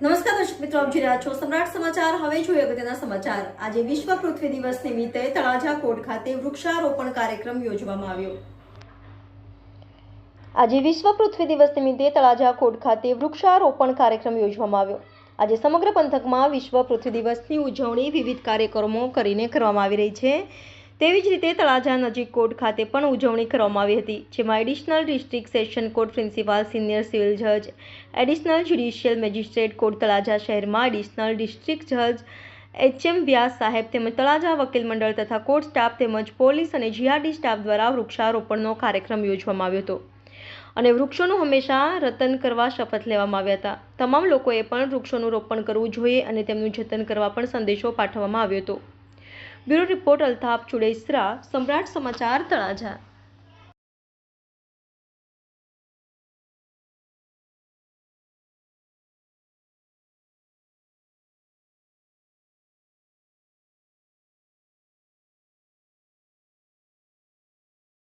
નમસ્કાર દર્શક મિત્રો, આપ જોઈ રહ્યા છો સમ્રાટ સમાચાર. હવે જોઈએ અગત્યના સમાચાર. આજે વિશ્વ પૃથ્વી દિવસ નિમિત્તે તળાજા કોટ ખાતે વૃક્ષારોપણ કાર્યક્રમ યોજવામાં આવ્યો. આજે વિશ્વ પૃથ્વી દિવસ નિમિત્તે તળાજા કોટ ખાતે વૃક્ષારોપણ કાર્યક્રમ યોજવામાં આવ્યો. આજે સમગ્ર પંથકમાં વિશ્વ પૃથ્વી દિવસની ઉજવણી વિવિધ કાર્યક્રમો કરીને કરવામાં આવી રહી છે. તેવી જ રીતે તળાજા નજીક કોર્ટ ખાતે પણ ઉજવણી કરવામાં આવી હતી, જેમાં additional district session court principal, senior civil જજ, additional judicial magistrate court Talaja શહેરમાં એડિશનલ ડિસ્ટ્રિક્ટ જજ એચ એમ વ્યાસ સાહેબ તેમજ તળાજા વકીલ મંડળ તથા કોર્ટ સ્ટાફ તેમજ પોલીસ અને જીઆરડી સ્ટાફ દ્વારા વૃક્ષારોપણનો કાર્યક્રમ યોજવામાં આવ્યો હતો. અને વૃક્ષોનું હંમેશા રતન કરવા શપથ લેવામાં આવ્યા હતા. તમામ લોકોએ પણ વૃક્ષોનું રોપણ કરવું જોઈએ અને તેમનું જતન કરવા પણ સંદેશો પાઠવવામાં આવ્યો હતો. બ્યુરો રિપોર્ટ અલ્તાફ ચુડેસરા સમ્રાટ સમાચાર તળાજા.